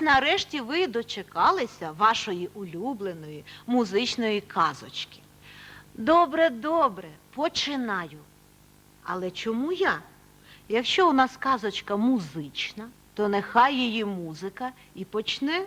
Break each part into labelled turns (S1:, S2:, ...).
S1: Нарешті ви дочекалися вашої улюбленої музичної казочки. Добре, добре, починаю. Але чому я? Якщо у нас казочка музична, то нехай її музика і почне.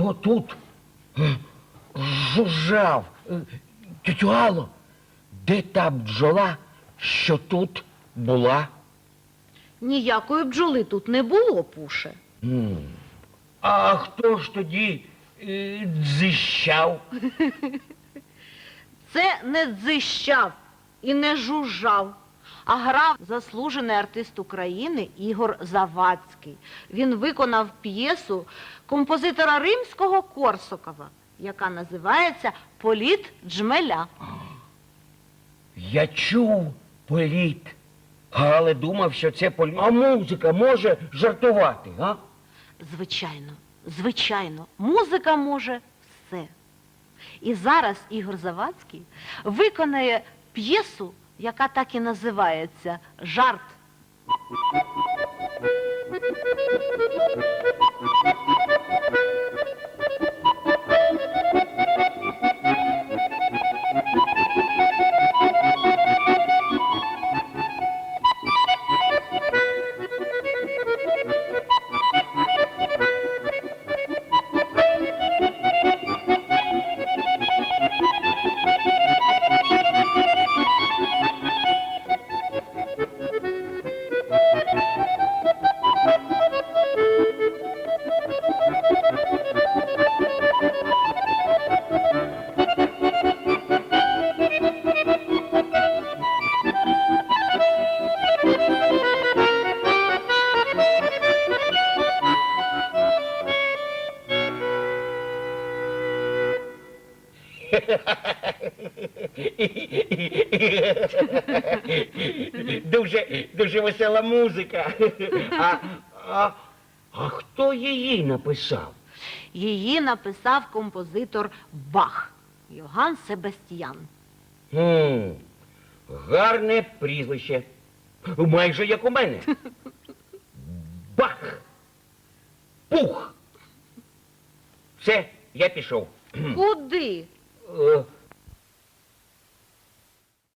S2: Хто тут е, жужжав? Е, Тетю Алло, де та бджола, що тут була?
S1: Ніякої бджоли тут не було, пуше.
S2: М. А хто ж тоді е, дзищав?
S1: Це не дзищав і не жужжав, а грав заслужений артист України Ігор Завадський. Він виконав п'єсу композитора римського Корсакова, яка називається Політ Джмеля.
S2: Я чув політ, але думав, що це політ. А музика може жартувати, а?
S1: Звичайно, звичайно, музика може все. І зараз Ігор Завадський виконає п'єсу, яка так і називається Жарт.
S2: Дуже, дуже весела музика. А, а, а хто її написав?
S1: Її написав композитор Бах Йоган Себастьян.
S2: М, гарне прізвище. Майже як у мене. Бах. Пух. Все, я пішов.
S1: Куди?
S2: Е,